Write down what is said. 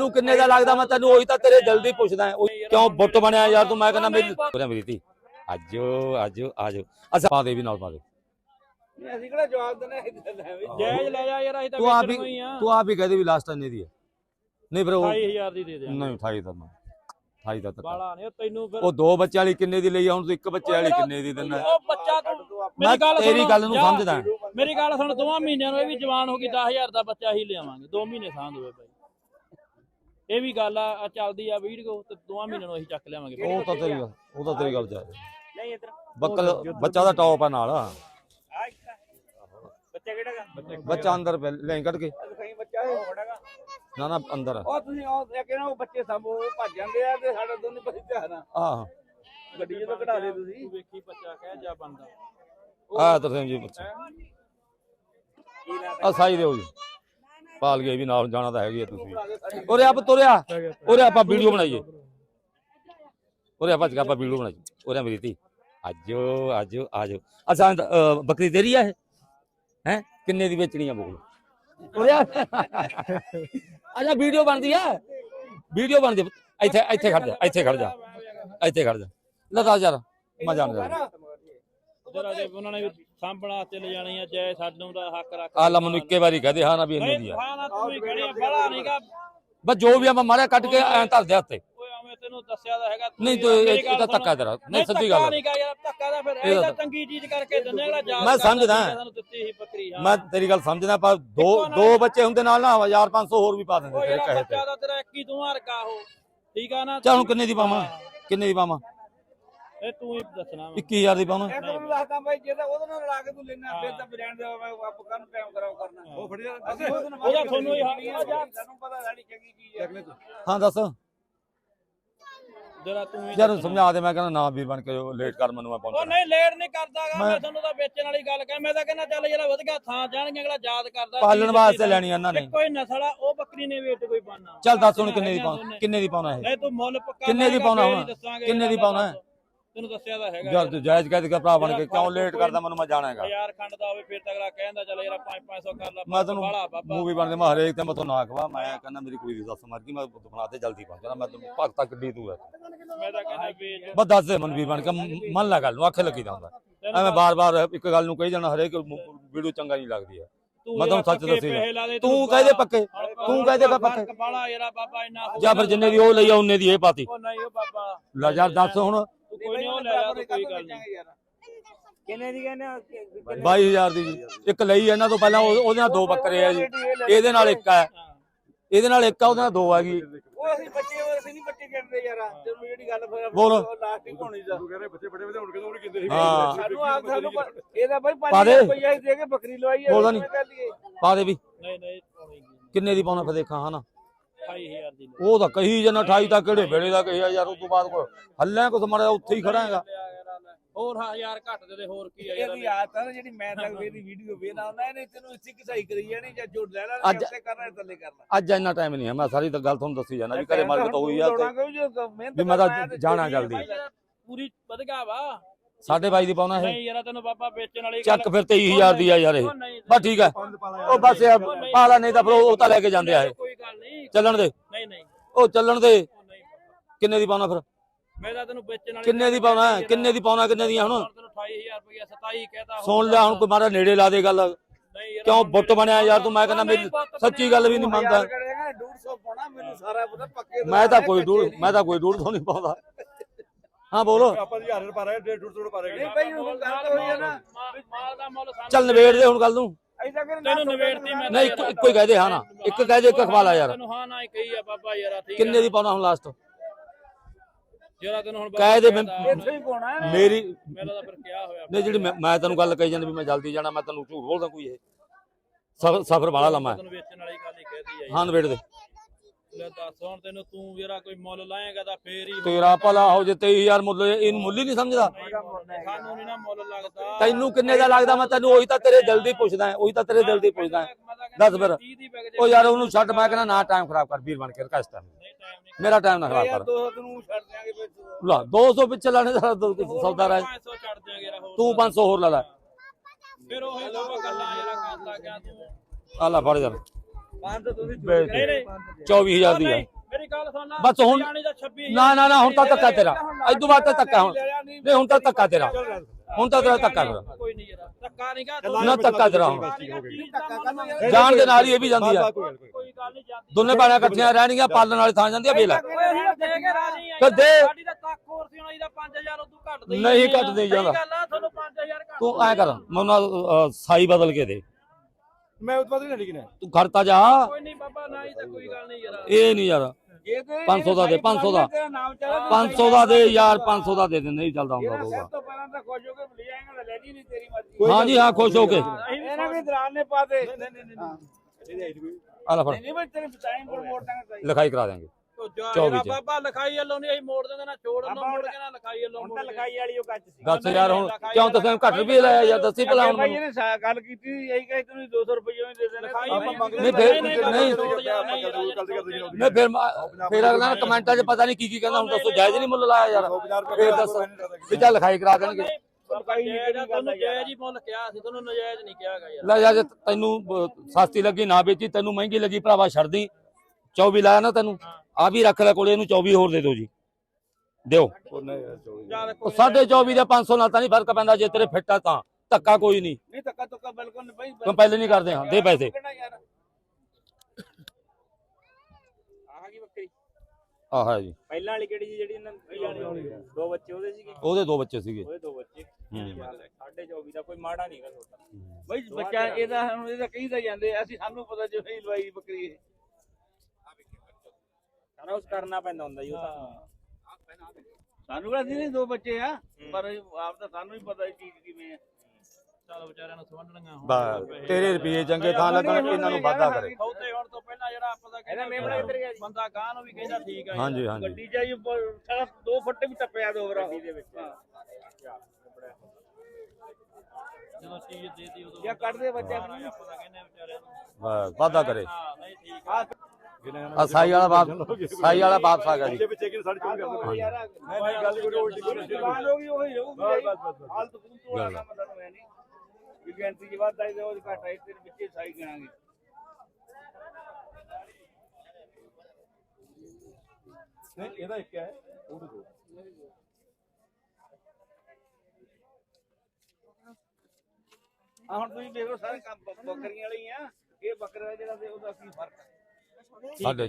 ਤੈਨੂੰ ਕਿੰਨੇ ਦਾ ਲੱਗਦਾ? ਮੈਂ ਤੈਨੂੰ ਉਹੀ ਤਾਂ ਤੇਰੇ ਦਿਲ ਦੀ ਪੁੱਛਦਾ ਕਿਉਂ ਬੁੱਤ ਬਣਿਆ ਯਾਰ ਤੂੰ? ਮੈਂ ਕਹਿੰਦਾ ਮੇਰੀ ਮੇਰੀ ਧੀ ਆਜੋ ਆਜੋ ਆਜੋ। ਅੱਛਾ ਪਾ ਦੇ ਵੀ ਨਾਲ ਪਾ ਦੇ। ਅਸੀਂ ਕਿਹੜਾ ਜਵਾਬ ਦੇਣਾ ਜਾਇਜ਼ ਲੈ ਜਾ ਯਾਰ ਅਸੀਂ ਤਾਂ ਤੂੰ ਆਪ ਵੇਚਣ ਹੀ ਨੂੰ ਹੀ ਆ। ਤੂੰ ਆਪ ਹੀ ਕਹਦੇ ਵੀ ਲਾਸਟ ਇੰਨੇ ਦੀ ਹੈ ਨਹੀਂ ਫਿਰ ਉਹ 28000 ਦੀ ਦੇ ਦੇ ਨਹੀਂ 28 ਦਾ ਮੈਂ 28 ਦਾ ਤੱਕ ਬਾਲਾ ਨਹੀਂ ਤੈਨੂੰ ਫਿਰ ਉਹ ਦੋ ਬੱਚੇ ਵਾਲੀ ਕਿੰਨੇ ਦੀ ਲਈ ਆ? ਹੁਣ ਤੂੰ ਇੱਕ ਬੱਚੇ ਵਾਲੀ ਕਿੰਨੇ ਦੀ ਦਿੰਦਾ? ਉਹ ਬੱਚਾ ਤੂੰ ਮੈਂ ਮੇਰੀ ਗੱਲ ਤੇਰੀ ਗੱਲ ਨੂੰ। ਸਮਝਦਾ ਮੇਰੀ ਗੱਲ ਸੁਣ ਦੋਵਾਂ ਮਹੀਨਿਆਂ ਨੂੰ ਇਹ ਵੀ ਜਵਾਨ ਹੋ ਗਈ 10000 ਦਾ ਬੱਚਾ ਹੀ ਲਿਆਵਾਂਗੇ। 2 ਮਹੀਨੇ ਸਾਂਝ ਹੋਵੇ ਬਾਈ। ਇਹ ਵੀ ਗੱਲ ਆ ਚੱਲਦੀ ਆ ਵੀਡੀਓ ਤੇ ਦੋਵਾਂ ਮਹੀਨਿਆਂ ਨੂੰ ਅਸੀਂ ਚੱਕ ਲਿਆਵਾਂਗੇ। ਉਹ ਤਾਂ ਤੇਰੀ ਗੱਲ ਉਹ ਤਾਂ ਤੇਰੀ ਗੱਲ ਜਾ ਨਹੀਂ ਇਧਰ। ਬੱਕਲ ਬੱਚਾ ਦਾ ਟੌਪ ਆ ਨਾਲ। ਆ। ਬੱਚਾ ਕਿਹੜਾ ਗਾ ਬੱਚਾ ਅੰਦਰ ਪੈ- ਲੈ ਕੱਢ ਕੇ। ਕਹੀਂ ਬੱਚਾ ਹੈ ਹੋੜਾਗਾ ਨਾ ਨਾ ਅੰਦਰ। ਆ ਉਹ ਤੁਸੀਂ ਉਹ ਕਹਿੰਦੇ ਉਹ ਬੱਚੇ ਸਭ ਉਹ ਭੱਜ ਜਾਂਦੇ ਆ ਤੇ ਸਾਡਾ ਦੋਨੇ ਪਾਸੇ ਧਿਆਨ ਆ ਆਹ। ਗੱਡੀ ਜਦੋਂ ਕਢਾ ਦੇ ਤੁਸੀਂ। ਵੇਖੀ ਬੱਚਾ ਕਹਿ ਜਾ ਬੰਦਾ ਆ ਤਰਸੇਮ ਜੀ ਬੱਚਾ। ਆ ਸਾਈ ਦਿਓ ਜੀ। ਪਾਲ ਗਏ ਵੀ ਨਾਲ ਜਾਣਾ ਤਾਂ ਹੈਗੀ ਆ ਤੁਸੀਂ। ਉਰੇ ਆਪ ਤੁਰਿਆ। ਉਰੇ ਆਪਾਂ ਵੀਡੀਓ ਬਣਾਈਏ। ਉਰੇ ਆਪਾਂ ਆਪਾਂ ਵੀਡੀਓ ਬਣਾਈਏ ਉਰੇ ਮੇਰੀ ਧੀ। ਆਜੋ ਆਜੋ ਆਜੋ। ਅੱਛਾ ਅ, ਬੱਕਰੀ ਤੇਰੀ ਆ ਇਹ? ਹੈ? ਕਿੰਨੇ ਦੀ ਵੇਚਣੀ ਆ ਬੋਲ। ਉਰੇ ਆ। ਅੱਛਾ ਵੀਡੀਓ ਬਣਦੀ ਆ। ਵੀਡੀਓ ਬਣਦੀ ਆ। ਇੱਥੇ ਇੱਥੇ ਖੜ ਜਾ ਇੱਥੇ ਖੜ ਜਾ। ਇੱਥੇ ਖੜ ਜਾ। ਲਗਾ ਯਾਰ ਮੈਂ ਜਾਣ ਜਾ ਜਰਾ ਜੇ ਉਹਨਾਂ ਨੇ ਵੀ ਸਾਂਭਣਾ ਵਾਸਤੇ ਲੈ ਜਾਣੀ ਆ ਜੈ ਸਾਨੂੰ ਦਾ ਹੱਕ ਰੱਖ ਆ ਲੈ ਮੈਨੂੰ ਇੱਕੇ ਵਾਰੀ ਕਹਦੇ ਹਾਂ ਨਾ ਵੀ ਇੰਨੇ ਦੀ ਆ। ਖਾਣਾ ਤੂੰ ਹੀ ਖੜੀ ਆ ਬੜਾ ਨਹੀਂਗਾ ਬਸ ਜੋ ਵੀ ਆ ਮੈਂ ਮਾਰਿਆ ਕੱਢ ਕੇ ਐਂ ਧਰ ਦੇ ਹੱਥੇ ਓਏ ਐਵੇਂ ਤੈਨੂੰ ਦੱਸਿਆ ਤਾਂ ਹੈਗਾ ਤੂੰ ਨਹੀਂ ਤੂੰ ਮੇਰੀ ਇਹ ਗੱਲ ਤਾਂ ਸੁਣ। ਧੱਕਾ ਤੇਰਾ। ਨਹੀਂ ਸੱਚੀ ਧੱਕਾ ਗੱਲ ਨਹੀਂ ਗਾ ਯਾਰ ਧੱਕਾ ਦਾ ਫਿਰ ਇਹ ਇਹ ਤਾਂ- ਤਾਂ ਚੰਗੀ ਚੀਜ਼ ਕਰਕੇ ਦਿੰਦੇ ਅਗਲਾ ਯਾਦ ਮੈਂ ਸਮਝਦਾ। ਵੀ ਸਾਨੂੰ ਦਿੱਤੀ ਸੀ ਬੱਕਰੀ ਹਾਂ। ਮੈਂ ਤੇਰੀ ਗੱਲ ਸਮਝਦਾ ਪਰ ਦੋ ਦੋ ਬੱਚੇ ਹੁੰਦੇ ਨਾਲ ਨਾ 1500 ਹੋਰ ਵੀ ਪਾ ਦਿੰਦੇ ਉਹ ਤੇਰੇ ਕਹੇ ਬੱਚਾ ਤੇ ਦਾ ਤੇਰਾ ਇੱਕ ਹੀ ਤੂੰ ਹਰਕਾ ਉਹ। ਠੀਕ ਆ ਨਾ? ਚਾ ਹੁਣ ਕਿੰਨੇ ਦੀ ਪਾਵਾਂ? ਕਿੰਨੇ ਦੀ ਪਾਵਾਂ? ਇਹ ਤੂੰ ਹੀ ਦੱਸਣਾ ਵਾ 21000 ਦੀ ਪਾਵਾਂ ਇਹ ਤੁਹਾਨੂੰ ਦੱਸਦਾ ਬਾਈ ਜੇ ਤਾਂ ਉਹਦੇ ਨਾਲ ਲੜਾ ਕੇ ਤੂੰ ਲੈਣਾ ਫਿਰ ਤਾਂ ਬ੍ਰਾਂਡ ਦਾ ਆਪ ਕਰਨ ਟਾਈਮ ਕਰਾਓ ਕਰਨਾ। ਉਹ ਫੜ ਜਾ ਉਹਦਾ ਤੁਹਾਨੂੰ ਹੀ ਹਾਲ ਆ ਜਾ। ਸਾਨੂੰ ਪਤਾ ਸਾਡੀ ਚੰਗੀ ਚੀਜ਼ ਹੈ ਹਾਂ ਦੱਸ। ਜਰਾ ਤੂੰ ਹੀ ਯਾਰ ਦੱਸਣਾ। ਸਮਝਾ ਦੇ ਮੈਂ ਕਹਿੰਦਾ ਨਾ ਵੀਰ ਬਣ ਕੇ ਲੇਟ ਕਰ ਮੈਨੂੰ ਮੈਂ ਉਹ ਪਹੁੰਚਣਾ ਨਹੀਂ ਲੇਟ ਨਹੀਂ ਕਰਦਾਗਾ ਮੈਂ- ਮੈਂ ਤੁਹਾਨੂੰ ਤਾਂ ਵੇਚਣ ਵਾਲੀ ਗੱਲ ਕਹਿ ਮੈਂ ਤਾਂ ਕਹਿੰਦਾ ਚੱਲ ਜਿਹੜਾ ਵਧੀਆ ਥਾਂ ਜਾਣਗੇ ਅਗਲਾ ਯਾਦ ਕਰਦਾ ਪਾਲਣ ਵਾਸਤੇ ਲੈਣੀ ਇਹਨਾਂ ਨੇ। ਕੋਈ ਨਸਲ ਆ ਉਹ ਬੱਕਰੀ ਨੇ ਵੇਚ ਕੋਈ ਪਾਣਾ ਚੱਲ ਦੱਸ ਹੁਣ ਕਿੰਨੇ ਦੀ ਪਾਉਂ ਕਿੰਨੇ ਦੀ ਪਾਉਣਾ ਇਹ? ਨਹੀਂ ਤੂੰ ਮੁੱਲ ਪੱਕਾ ਕਿੰਨੇ ਦੀ ਪਾਉਣਾ ਹੁਣ? ਕਿੰਨੇ ਦੀ ਪਾਉਣਾ ਤੈਨੂੰ ਦੱਸਿਆ ਤਾਂ ਹੈਗਾ ਯਾਰ। ਤੂੰ ਜਾਇਜ਼ ਕਹਿ ਦੇ ਭਰਾ ਬਣ ਕੇ ਕਿਉਂ ਲੇਟ ਕਰਦਾ ਮੈਨੂੰ ਮੈਂ ਜਾਣਾ ਹੈਗਾ। ਯਾਰ ਖੰਡ ਦਾ ਹੋਵੇ ਫਿਰ ਤਾਂ ਅਗਲਾ ਕਹਿੰਦਾ ਚੱਲ ਯਾਰ 5-500 ਕਰ ਲਾ ਮੈਂ ਤੈਨੂੰ ਮੂਵੀ ਬਣਦੇ ਮੈਂ ਹਰੇਕ ਤੇ ਮੈਥੋਂ ਨਾ ਖਵਾ ਮੈਂ ਕਹਿੰਦਾ ਮੇਰੀ ਕੁੜੀ ਦੀ ਮਰ ਗਈ ਮੈਂ ਬਣਾ ਤੇ ਜਲਦੀ ਪਹੁੰਚ ਜਾਣਾ ਮੈਂ ਤੈਨੂੰ ਭਗਤਾ ਕਿੱਡੀ ਤੂੰ ਹੈ ਮੈਂ ਤਾਂ ਕਹਿੰਦਾ ਵੇਚ ਬਸ ਦੱਸ ਦੇ ਮਨਵੀਰ ਬਣ ਕੇ ਮ- ਮੰਨ ਲੈ ਗੱਲ ਨੂੰ ਅੱਖ ਲੱਗੀ ਦਾ ਹੁੰਦਾ ਐਵੇਂ ਬਾਰ-ਬਾਰ ਇੱਕ ਗੱਲ ਨੂੰ ਕਹੀ ਜਾਣਾ ਹਰੇਕ ਵੀਡੀਓ ਚੰਗਾ ਨਹੀਂ ਲੱਗਦੀ ਹੈ ਮੈਂ ਤੁਹਾਨੂੰ ਸੱਚ ਪੱਕੇ ਦੱਸੀ ਦੇ, ਤੂੰ ਕਹਦੇ ਪੱਕੇ ਤੂੰ ਕਹਦੇ ਪੱਕੇ। ਬਾਲਾ ਯਾਰ ਬਾਬਾ ਇੰਨਾ ਹੋ ਜਾਂ ਫਿਰ ਜਿੰਨੇ ਦੀ ਉਹ ਲਈ ਆ ਉਹਨੇ ਦੀ ਇਹ ਪਾਤੀ। ਲੈ ਯਾਰ ਦੱਸ ਹੁਣ। ਕੋਈ ਨਹੀਂ ਉਹ ਲੈ ਜਾ ਤੂੰ ਕੋਈ ਗੱਲ ਨਹੀਂ। ਕਿੰਨੇ ਦੀ ਕਹਿੰਦੇ 22000 ਦੀ ਜੀ। ਇੱਕ ਲਈ ਇਹਨਾਂ ਤੋਂ ਪਹਿਲਾਂ ਉਹ- ਉਹਦੇ ਨਾਲ ਦੋ ਬੱਕਰੇ ਆ ਜੀ। ਇਹਦੇ ਨਾਲ ਇੱਕ ਹੈ ਇਹਦੇ ਨਾਲ ਇੱਕ ਆ ਉਹਦੇ ਨਾਲ ਦੋ ਆ ਗਈ ਉਹ ਅਸੀਂ ਬੱਚੇ ਉਹ ਅਸੀਂ ਨਹੀਂ ਬੱਚੇ ਕਹਿੰਦੇ ਯਾਰ। ਤੈਨੂੰ ਜਿਹੜੀ ਗੱਲ ਫਿਰ ਬੋਲ। ਲਾਸਟਿਕ ਹੋਣੀ ਦਾ ਹਾਂ। ਸਾਨੂੰ ਆਪ ਸਾਨੂੰ ਪ- ਇਹਦਾ ਬਾਈ ਪਾ ਦੇ। 5000 ਰੁਪਇਆ ਹੀ ਦੇ ਕੇ ਬੱਕਰੀ ਲਵਾਈ ਹੈ ਬੋਲਦਾ ਨੀ। ਕਿਵੇਂ ਕਰ ਲਈਏ? ਪਾ ਦੇ ਵੀ। ਨਹੀਂ ਨਹੀਂ ਪਾਉਣੀ ਕਿੰਨੇ ਦੀ ਪਾਉਣਾ ਫਿਰ ਦੇਖਾਂ ਹਨਾ? 28000 ਦੀ ਲੈ ਉਹ ਤਾਂ ਕਹੀ ਜਨਾ 28 ਤਾਂ ਕਿਹੜੇ ਵੇਲੇ ਦਾ ਕਹੀਆ ਯਾਰ ਉਸ ਤੋਂ ਬਾਅਦ ਕੋ ਹੱਲਿਆ ਕੁਛ ਮਾਰਿਆ ਉੱਥੇ ਹੀ ਖੜਾ ਹੈਗਾ। ਹੋਰ 1000 ਘੱਟ ਦੇ ਦੇ ਹੋਰ ਕੀ ਆ ਇਹਦੀ ਆਦਤ ਆ ਨਾ ਜਿਹੜੀ ਮੈਂ ਤੱਕ ਵੇਦੀ ਵੀਡੀਓ ਵੇਖਦਾ ਹੁੰਦਾ ਇਹਨੇ ਤੈਨੂੰ ਇੱਥੇ ਕਿਸਾਈ ਕਰੀ ਜਾਣੀ ਜਾਂ ਜੋ ਲੈਣਾ ਅੱਜ- ਉੱਤੇ ਕਰਨਾ ਹੈ ਥੱਲੇ ਕਰਨਾ। ਅੱਜ ਇੰਨਾ ਟਾਈਮ ਨਹੀਂ ਹੈ ਮੈਂ ਸਾਰੀ ਤਾਂ ਗੱਲ ਤੁਹਾਨੂੰ ਦੱਸੀ ਜਾਣਾ ਵੀ ਘਰੇ ਮਾਰ ਕੇ ਤਾਂ ਹੋਈ ਆ ਤੇ ਵੀ ਵੀ ਮੈਂ ਤਾਂ ਜਾਣਾ ਜਲਦੀ। ਪੂਰੀ ਵਧਗਾ ਵਾ। ਸਾਢੇ ਬਾਈ ਦੀ ਪਾਉਣਾ ਇਹ। ਨਹੀਂ ਯਾਰ ਤੈਨੂੰ ਬਾਬਾ ਵੇਚਣ ਵਾਲੀ ਚੱਕ ਫਿਰ 23000 ਦੀ ਆ ਯਾਰ ਇਹ। ਬਸ ਠੀਕ ਹੈ। ਉਹ ਬਸ ਪਾਲਾ ਨਹੀਂ ਤਾਂ ਫਿਰ ਉਹ ਤਾਂ ਲੈ ਕੇ ਜਾਂਦੇ ਆ ਇਹ। ਕੋਈ ਚੱਲਣ ਦੇ? ਨਹੀਂ ਨਹੀਂ। ਉਹ ਚੱਲਣ ਦੇ। ਉਹ ਨਹੀਂ ਕਿੰਨੇ ਦੀ ਪਾਉਣਾ ਫਿਰ? ਮੈਂ ਤਾਂ ਤੈਨੂੰ ਵੇਚਣ ਵਾਲੀ ਕਿੰਨੇ ਦੀ ਪਾਉਣਾ? ਹੈ? ਕਿੰਨੇ ਦੀ ਪਾਉਣਾ ਕਿੰਨੇ ਦੀਆਂ ਹੁਣ? ਹੁਣ ਤੈਨੂੰ 28000 ਰੁਪਇਆ 27 ਕਹਤਾ ਸੁਣ ਲਿਆ ਹੁਣ ਕੋਈ ਮਾਰਾ ਨੇੜੇ ਲਾ ਦੇ ਗੱਲ। ਨਹੀਂ ਯਾਰ ਕਿਉਂ ਬੁੱਤ ਬਣਿਆ ਯਾਰ ਤੂੰ? ਮੈਂ ਕਹਿੰਦਾ ਮੇਰੀ ਸੱਚੀ ਗੱਲ ਵੀ ਨਹੀਂ ਮੰਨਦਾ। 150 ਪਾਉਣਾ ਮੈਨੂੰ ਸਾਰਾ ਪਤਾ ਪੱਕੇ ਮੈਂ ਤਾਂ ਕੋਈ ਡੂੜ ਮੈਂ ਤਾਂ ਕੋਈ ਡੂੜ ਤੋਂ ਨਹੀਂ ਪਾਉਂਦਾ। ਹਾਂ ਬੋਲੋ। ਆਪਾਂ ਦੀ ਹਜ਼ਾਰ ਪਾ ਰਹੇ ਡੇਢ ਡੂਢ ਪਾ ਰਹੇ। ਨਹੀਂ ਭਾਈ ਹੁਣ ਗੱਲ ਤਾਂ ਹੋਈ ਹੈ ਨਾ। ਮਾਲ ਮਾਲ ਦਾ ਮੁੱਲ ਸਾਨੂੰ ਚੱਲ ਨਵੇੜ ਦੇ ਹੁਣ ਗੱਲ ਨੂੰ। ਐਸਾ ਕਰ ਤੈਨੂੰ ਨਵੇੜਤੀ ਮੈਂ ਨਹੀਂ ਇੱਕੋ ਇੱਕੋ ਹੀ ਕਹਦੇ ਹਾਂ ਨਾ। ਇੱਕ ਕਹਦੇ ਇੱਕ ਖਵਾਲਾ ਯਾਰ। ਤੈਨੂੰ ਹਾਂ ਨਾ ਹੀ ਕਹੀ ਆ ਬਾਬਾ ਯਾਰ ਠੀਕ ਕਿੰਨੇ ਦੀ ਪਾਉਣਾ ਹੁਣ ਲਾਸਟ ਜਿਹੜਾ ਤੈਨੂੰ ਹੁਣ ਕਹਿ ਦੇ ਮੈਂ- ਇੱਥੇ ਹੀ ਪਾਉਣਾ ਹੈ। ਮੇਰੀ ਮੇਰਾ ਤਾਂ ਫਿਰ ਕਿਹਾ ਹੋਇਆ ਨਹੀਂ ਜਿਹੜੀ ਮੈਂ- ਮੈਂ ਤੈਨੂੰ ਗੱਲ ਕਹੀ ਜਾਂਦਾ ਵੀ ਮੈਂ ਜਲਦੀ ਜਾਣਾ ਮੈਂ ਤੈਨੂੰ ਝੂਠ ਬੋਲਦਾ ਕੋਈ ਇਹ। ਸਫਰ ਸਫਰ ਵਾਲਾ ਲੰਮਾ ਹੈ। ਤੈਨੂੰ ਵੇਚਣ ਵਾਲੀ ਗੱਲ ਹੀ ਕਹਿਦੀ ਆ ਹਾਂ ਨਵੇੜ ਦੇ। ਤੇਰਾ ਭਲਾ ਹੋ ਜੇ 23000 ਮੁੱਲ ਇਹਨੂੰ ਮੁੱਲ ਹੀ ਨਹੀਂ ਸਮਝਦਾ। ਤੈਨੂੰ ਕਿੰਨੇ ਦਾ ਲੱਗਦਾ? ਮੈਂ ਤੈਨੂੰ ਉਹੀ ਤਾਂ ਤੇਰੇ ਦਿਲ ਦੀ ਪੁੱਛਦਾ ਉਹੀ ਤਾਂ ਤੇਰੇ ਦਿਲ ਦੀ ਪੁੱਛਦਾ ਦੱਸ ਫਿਰ। ਉਹ ਯਾਰ ਉਹਨੂੰ ਛੱਡ ਮੈਂ ਕਹਿੰਦਾ ਨਾ ਟਾਈਮ ਖਰਾਬ ਕਰ ਵੀਰ ਬਣ ਕੇ ਰਕਾਸ਼ ਤਾਂ ਮੇਰਾ ਟਾਈਮ ਨਾ ਖਰਾਬ ਕਰ। 200 ਲਾ 200 ਪਿੱਛੇ ਲਾਣੇ ਦਾ ਸੌਦਾ ਰਹਿ। ਤੂੰ 500 ਹੋਰ ਲਾ ਲੈ। ਫਿਰ ਉਹ ਹੀ ਲੋਕਾਂ ਗੱਲਾਂ ਯਾਰ ਕਾਂਤਾ ਕਿਆ ਤੂੰ। ਆਲਾ ਫੜ ਜਾ 500 ਤੁਸੀਂ 24000 ਦੀ ਆ। ਬਸ ਹੁਣ ਨਾ ਨਾ ਨਾ ਹੁਣ ਤਾਂ ਧੱਕਾ ਤੇਰਾ। ਅੱਜ ਤੋਂ ਬਾਅਦ ਤਾਂ ਧੱਕਾ ਹੁਣ। ਨਹੀਂ। ਹੁਣ ਤਾਂ ਧੱਕਾ ਤੇਰਾ। ਹੁਣ ਤਾਂ ਤੇਰਾ ਧੱਕਾ ਕੋਈ ਨਹੀਂ ਯਾਰ ਧੱਕਾ ਨਹੀਂਗਾ ਨਾ ਧੱਕਾ ਤੇਰਾ। ਜਾਣ ਦੇ ਨਾਲ ਹੀ ਇਹ ਵੀ ਜਾਂਦੀ ਆ। ਦੋਨੇ ਬਾਣਾ ਇਕੱਠੀਆਂ ਰਹਿਣੀਆਂ ਪਾਲਣ ਵਾਲੀ ਥਾਂ ਜਾਂਦੀ ਆ ਬੇਲਾ ਕਦੇ ਨਹੀਂ ਘਟਦੇ ਜਾਂਦਾ ਤੂੰ ਐ ਕਰ ਮੈਂ ਸਾਈ ਬਦਲ ਕੇ ਦੇ। ਮੈਂ ਉਤਪਾਦ ਨਹੀਂ ਲਿਖਣਾ। ਤੂੰ ਖੜਤਾ ਜਾ। ਕੋਈ ਨਹੀਂ ਬਾਬਾ ਨਾ ਹੀ ਤਾਂ ਕੋਈ ਗੱਲ ਨਹੀਂ ਯਾਰ। ਇਹ ਨਹੀਂ ਯਾਰ। ਜੇ ਤੇ 500 ਦਾ ਦੇ, 500 ਦਾ। ਤੇਰਾ ਨਾਮ ਚੱਲਦਾ 500 ਦਾ ਦੇ ਯਾਰ 500 ਦਾ ਦੇ ਦੇ ਨਹੀਂ ਚੱਲਦਾ ਹੁੰਦਾ ਹੋਊਗਾ ਸਭ ਤੋਂ ਪਹਿਲਾਂ ਤਾਂ ਖੁਸ਼ ਹੋ ਕੇ ਲੈ ਜਾਏਗਾ ਤਾਂ ਲੈਣੀ ਨਹੀਂ ਤੇਰੀ ਮਰਜ਼ੀ। ਹਾਂ ਜੀ ਹਾਂ ਖੁਸ਼ ਹੋ ਕੇ। ਇਹਨਾਂ ਵੀ ਦਰਾਨ ਨੇ ਪਾ ਦੇ। ਨਹੀਂ ਨਹੀਂ ਨਹੀਂ ਆ ਲੈ ਫੜ। ਨਹੀਂ ਬਈ ਤੇਰੇ ਟਾਈਮ ਪਰ ਮੋੜਾਂਗੇ ਤਾਂ ਲਿਖਾਈ ਕਰਾ ਦਾਂਗੇ ਉਹ ਜਾ ਚੌਵੀ ਯਾਰ ਚ। ਬਾਬਾ ਲਿਖਾਈ ਵੱਲੋਂ ਨਹੀਂ ਅਸੀਂ ਮੋੜ ਦਿੰਦੇ ਨਾ ਛੋੜ ਵੱਲੋਂ ਮੋੜ ਕੇ ਨਾ ਲਿਖਾਈ ਵੱਲੋਂ ਹੁਣ ਮੋੜ ਤਾਂ। ਲਿਖਾਈ ਵਾਲੀ ਉਹ ਕੱਚ ਸੀ। ਦੱਸ ਯਾਰ ਹੁਣ ਕਿਉਂ ਤੁਸੀਂ ਘੱਟ ਰੁਪਏ ਲਾਇਆ ਯਾਰ ਦੱਸੀ ਭਲਾ ਹੁਣ ਭਾਈ ਇਹਨੇ ਸਾ- ਗੱਲ ਕੀਤੀ ਇਹੀ ਕਹੇ ਤੈਨੂੰ 200 ਰੁਪਏ ਹੀ ਦੇ ਦੇਣੇ। ਲਿਖਾਈ ਆਪਾਂ ਨਹੀਂ ਮੰਗਦੇ ਨਹੀਂ ਫਿਰ- ਯਾਰ, ਯਾਰ, ਮੈਂ- ਫਿਰ ਅਗਲਾ ਨੇ ਕਮੈਂਟਾਂ 'ਚ ਪਤਾ ਨਹੀਂ ਕੀ ਕੀ ਕਹਿੰਦਾ ਹੁਣ ਦੱਸੋ ਜਾਇਜ਼ ਨਹੀਂ ਮੁੱਲ ਲਾਇਆ ਯਾਰ। ਫਿਰ ਦੱਸ ਵੀ ਚੱਲ ਲਿਖਾਈ ਕਰਾ ਦੇਣਗੇ। ਲਿਖਾਈ ਨਹੀਂ ਕਿਹੜੀ ਗੱਲ ਤੁਹਾਨੂੰ ਯਾਰ। ਜਾਇਜ਼ ਹੀ ਮੁੱਲ ਕਿਹਾ ਸੀ ਤੁਹਾਨੂੰ ਨਜਾਇਜ਼ ਨਹੀਂ ਕਿਹਾਗਾ ਯਾਰ। ਲੈ ਜਾ ਜੇ ਤੈਨੂੰ ਸਸਤੀ ਲੱਗੀ ਨਾ ਵੇਚੀ ਤੈਨੂੰ ਮਹਿੰਗੀ ਲੱਗੀ ਭਰਾਵਾ ਛੱਡਦੀ 24 ਲਾਇਆ ਨਾ ਤੈਨੂੰ। ਆ ਵੀ ਰੱਖ ਲੈ ਕੋਲੇ ਇਹਨੂੰ 24 ਹੋਰ ਦੇ ਦਿਓ ਜੀ। ਦਿਓ। ਉਹ ਕੋਈ ਸਾਢੇ 24 ਦੇ 500 ਨਾਲ ਤਾਂ ਨਹੀਂ ਫ਼ਰਕ ਪੈਂਦਾ ਜੇ ਤੇਰੇ ਫਿੱਟ ਆ ਤਾਂ। ਧੱਕਾ ਕੋਈ ਨਹੀਂ। ਨਹੀਂ ਧੱਕਾ ਧੁੱਕਾ ਬਿਲਕੁਲ ਨਹੀਂ ਭਾਈ ਕਿਉਂ ਪਹਿਲੇ ਨਹੀਂ ਕਰਦੇ ਹਾਂ ਦੇ ਪੈਸੇ। ਆਹ ਕੀ ਬੱਕਰੀ। ਆਹ ਹੈ ਜੀ। ਪਹਿਲਾਂ ਵਾਲੀ ਕਿਹੜੀ ਸੀ ਜਿਹੜੀ ਇਹਨਾਂ ਨੂੰ ਦੋ ਬੱਚੇ ਉਹਦੇ ਸੀਗੇ? ਉਹਦੇ ਦੋ ਬੱਚੇ ਸੀਗੇ। ਉਹਦੇ ਦੋ ਬੱਚੇ। ਹੂੰ। ਸਾਢੇ 24 ਦਾ ਕੋਈ ਮਾੜਾ ਨਹੀਂਗਾ ਤੁਹਾਡਾ ਬਈ ਬੱਚਾ ਇਹਦਾ ਹੁਣ ਇਹਦਾ ਕਹੀਦਾ ਜਾਂਦੇ ਅਸੀਂ ਸਾਨੂੰ ਪਤਾ ਜੋ ਹੀ ਲਵਾਈ ਬੱਕਰੀ ਇਹ। ਸਾਰਾ ਉਸ ਕਰਨਾ ਪੈਂਦਾ ਹੁੰਦਾ ਜੀ ਉਹ ਤਾਂ। ਸਾਨੂੰ ਕਿਹੜਾ ਨਹੀਂ ਦੋ ਬੱਚੇ ਆ ਪਰ ਆਪ ਤਾਂ ਸਾਨੂੰ ਹੀ ਪਤਾ ਇਹ ਚੀਜ਼ ਕਿਵੇਂ ਆ। ਚੱਲ ਵਿਚਾਰਿਆਂ ਨੂੰ ਸਮਝਣੀਆਂ ਹੁਣ। ਬਸ ਤੇਰੇ ਰੁਪਏ ਚੰਗੇ ਥਾਂ ਲੱਗਣ ਇਹਨਾਂ ਨੂੰ ਵਾਧਾ ਕਰੇ। ਬਹੁਤੇ ਹੁਣ ਤੋਂ ਪਹਿਲਾਂ ਜਿਹੜਾ ਆਪਾਂ ਦਾ ਇਹਦਾ ਮੇਮਣਾ ਕਿੱਧਰ ਗਿਆ ਜੀ? ਬੰਦਾ ਗਾਂ ਨੂੰ ਵੀ ਕਹਿੰਦਾ ਠੀਕ ਆ ਹਾਂਜੀ ਹਾਂਜੀ। ਗੱਡੀ ਚਾਹੀ ਸਾਰਾ ਦੋ ਫੁੱਟ ਵੀ ਟੱਪਿਆ ਦੋ ਵਾਰ। ਗੱਡੀ ਦੇ ਵਿੱਚ। ਜਦੋਂ ਚੀਜ਼ ਦੇਤੀ ਉਦੋਂ ਜਾਂ ਕੱਢ ਦੇ ਬੱਚੇ ਆਪਾਂ ਤਾਂ ਕਹਿੰਦੇ ਵਿਚਾਰਿਆਂ ਨੂੰ। ਵਾਧਾ ਕਰੇ। ਹਾਂ ਨਹੀਂ ਠੀਕ ਆ। ਆ ਸਾਈ ਵਾਲਾ ਬਾਪ ਸਾਈ ਵਾਲਾ ਵਾਪਸ ਆ ਗਿਆ ਜੀ। ਪਿੱਛੇ ਪਿੱਛੇ ਕਿ ਸਾਡੇ ਚੋਂ ਕਰਦੇ ਯਾਰ ਨਹੀਂ ਨਹੀਂ ਗੱਲ ਕੋਈ ਉਲਟੀ ਨਹੀਂ ਦੁਕਾਨ ਹੋ ਗਈ ਉਹੀ ਰਹੂਗੀ ਬਸ, ਬਸ, ਬਸ। ਹਾਲਤ ਪੂੰਤੂ ਵਾਲਾ ਕੰਮ ਤੁਹਾਨੂੰ ਹੈ ਨਹੀਂ ਕਿ ਗਿਣਤੀ ਜੀ ਵੱਧ ਆਈ ਤੇ ਉਹ ਘੱਟ ਆਈ ਤੇਰੇ ਵਿੱਚੇ ਸਾਈ ਗਿਣਾਂਗੇ ਨਹੀਂ ਇਹਦਾ ਇੱਕ ਹੈ ਉਹ ਦੋ। ਆ ਹੁਣ ਤੁਸੀਂ ਦੇਖੋ ਸਾਰੇ ਕੰਮ ਬੱਕਰੀਆਂ ਵਾਲੀ ਆ। ਇਹ ਬੱਕਰਾ ਜਿਹੜਾ ਤੇ ਉਹਦਾ ਕੀ ਫ਼ਰਕ ਹੈ ਸਾਡੇ ਚ